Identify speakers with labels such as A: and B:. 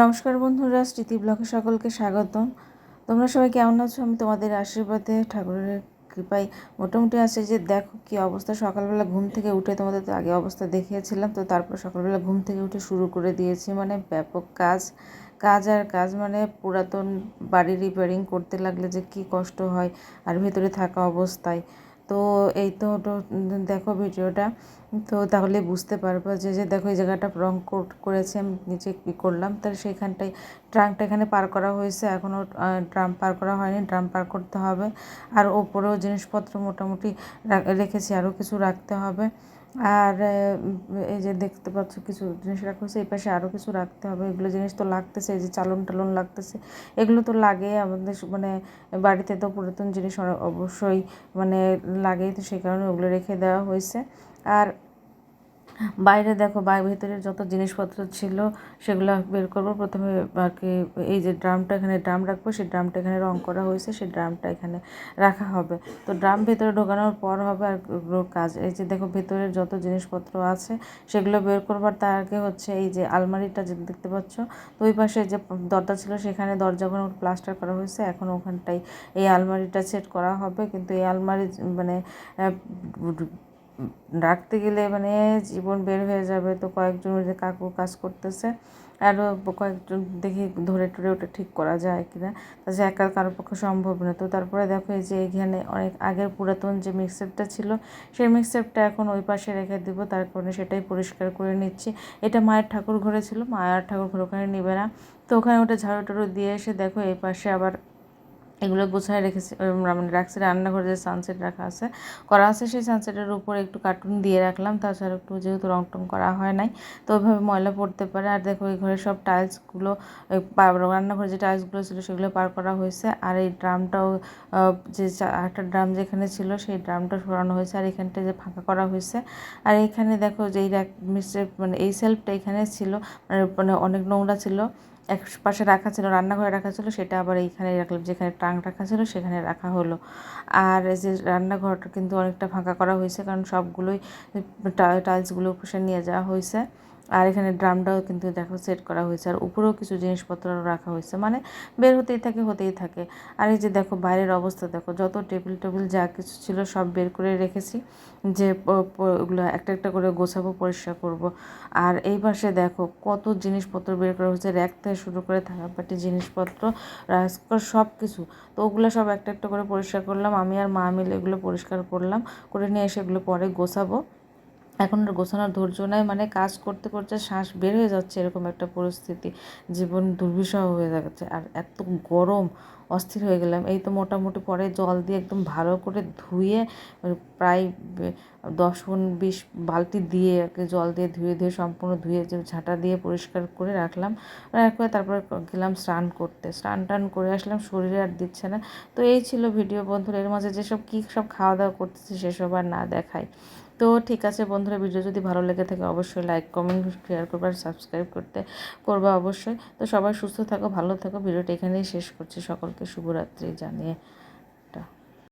A: নমস্কার বন্ধুরা, স্মৃতি ব্লগে সকলকে স্বাগতম। তোমরা সবাই কেমন আছো? আমি তোমাদের আশীর্বাদে, ঠাকুরের কৃপায় মোটামুটি আছে। যে দেখো কি অবস্থা। সকালবেলা ঘুম থেকে উঠে তোমাদের তো আগে অবস্থা দেখিয়েছিলাম, তো তারপর সকালবেলা ঘুম থেকে উঠে শুরু করে দিয়েছি। মানে ব্যাপক কাজ কাজ আর কাজ মানে পুরাতন বাড়ি রিপেয়ারিং করতে লাগলে যে কি কষ্ট হয়, আর ভেতরে থাকা অবস্থায়। তো এই তো দেখো ভিডিওটা। তো তাহলে বুঝতে পারব যে যে দেখো এই জায়গাটা রং কোট করেছে, আমি নিচে কী করলাম। তাহলে সেইখানটায় ট্রাঙ্কটা এখানে পার করা হয়েছে এখনও ড্রাম পার করা হয়নি ড্রাম পার করতে হবে। আর ওপরেও জিনিসপত্র মোটামুটি রেখেছি, আরও কিছু রাখতে হবে। আর এই যে দেখতে পাচ্ছ কিছু জিনিস রাখা হয়েছে, এই পাশে আরও কিছু রাখতে হবে। এগুলো জিনিস তো লাগতেছে, এই যে চালন টালন লাগতেছে। এগুলো তো লাগে আমাদের মানে বাড়িতে তো পুরাতন জিনিস অবশ্যই মানে লাগে তো সেই কারণে ওগুলো রেখে দেওয়া হয়েছে। আর বাইরে দেখো বাইরে ভেতরে যত জিনিসপত্র ছিল সেগুলো বের করব। প্রথমে আর কি এই যে ড্রামটা এখানে, ড্রাম রাখব সেই ড্রামটা এখানে রং করা হয়েছে সেই ড্রামটা এখানে রাখা হবে। তো ড্রাম ভেতরে ঢোকানোর পর হবে আর কাজ। এই যে দেখো, ভেতরে যত জিনিসপত্র আছে সেগুলো বের করবার তার আগে হচ্ছে এই যে আলমারিটা যে দেখতে পাচ্ছ, তো ওই পাশে যে দরজা ছিল সেখানে দরজাগুলো প্লাস্টার করা হয়েছে। এখন ওখানটাই এই আলমারিটা সেট করা হবে। কিন্তু এই আলমারি মানে রাখতে গেলে মানে জীবন বের হয়ে যাবে। তো কয়েকজন ওই যে কাকু কাজ করতেছে, আরও কয়েকজন দেখি ধরে টরে ওটা ঠিক করা যায় কি না তাছাড়া একা কারোর পক্ষে সম্ভব না। তো তারপরে দেখো এই যে এখানে অনেক আগের পুরাতন যে মিক্সারটা ছিল, সেই মিক্সারটা এখন ওই পাশে রেখে দিব। তার কারণে সেটাই পরিষ্কার করে নিচ্ছি। এটা মায়ের ঠাকুর ঘরে ছিল, মায়ের ঠাকুর ঘর ওখানে নেবে না। তো ওখানে ওটা ঝাড়ু টাড়ু দিয়ে এসে দেখো এই পাশে আবার এগুলো গোছায় রেখেছি মানে রাখছি রান্নাঘরে যে সানসেট রাখা আছে করা আছে সেই সানসেটের উপরে একটু কার্টুন দিয়ে রাখলাম তাছাড়া একটু যেহেতু রং টং করা হয় নাই তো ওইভাবে ময়লা পড়তে পারে। আর দেখো এই ঘরে সব টাইলসগুলো রান্নাঘরে যে টাইলসগুলো ছিল সেগুলো পার করা হয়েছে আর এই ড্রামটাও যে একটা ড্রাম যেখানে ছিল সেই ড্রামটা সরানো হয়েছে আর এখানটা যে ফাঁকা করা হয়েছে। আর এখানে দেখো যে এই মানে এই সেলফটা এখানে ছিল মানে, মানে অনেক নোংরা ছিল এক পাশে রাখা ছিল, রান্নাঘরে রাখা ছিল, সেটা আবার এইখানে রাখলাম, যেখানে ট্রাঙ্ক রাখা ছিল, সেখানে রাখা হলো। আর এই যে রান্নাঘরটা কিন্তু অনেকটা ফাঁকা করা হয়েছে, কারণ সবগুলোই টাইলসগুলো উপসে নিয়ে যাওয়া হয়েছে। আর এখানে ড্রামটাও কিন্তু দেখো সেট করা হয়েছে। আর উপরেও কিছু জিনিসপত্র রাখা হয়েছে। মানে বের হতেই থাকে হতেই থাকে। আর এই যে দেখো বাইরের অবস্থা, দেখো যত টেবিল টেবিল যা কিছু ছিল সব বের করে রেখেছি। যে ওগুলো একটা একটা করে গোছাবো, পরিষ্কার করব। আর এই পাশে দেখো কত জিনিসপত্র বের করা হয়েছে। র্যাক থেকে শুরু করে থাকা থাকাপাটি জিনিসপত্র সব কিছু। তো ওগুলো সব একটা একটা করে পরিষ্কার করলাম। আমি আর মা মিলে এগুলো পরিষ্কার করলাম। করে নিয়ে এসে এগুলো পরে গোছাবো। এখন আর গোছানোর ধৈর্য নাই মানে কাজ করতে করতে শ্বাস বের হয়ে যাচ্ছে এরকম একটা পরিস্থিতি। জীবন দুর্বিষহ হয়ে যাচ্ছে আর এত গরম, অস্থির হয়ে গেলাম। এই তো মোটামুটি পরে জল দিয়ে একদম ভালো করে ধুয়ে প্রায় দশ গুণ বিশ বালতি দিয়ে জল দিয়ে ধুয়ে ধুয়ে সম্পূর্ণ ধুয়ে ঝাঁটা দিয়ে পরিষ্কার করে রাখলাম। করে তারপরে গেলাম স্নান করতে। স্নান টান করে আসলাম, শরীরে আর দিচ্ছে না। তো এই ছিল ভিডিও বন্ধুরা। এর মাঝে যেসব কী সব খাওয়া দাওয়া করতেছে সেসব আর না দেখায় তো ঠিক আছে বন্ধুরা, ভিডিও যদি ভালো লেগে থাকে অবশ্যই লাইক কমেন্ট শেয়ার করবে আর সাবস্ক্রাইব করতে করবে অবশ্যই। তো সবাই সুস্থ থাকো, ভালো থাকো। ভিডিওটা এখানেই শেষ করছি। সকলকে শুভরাত্রি জানিয়ে।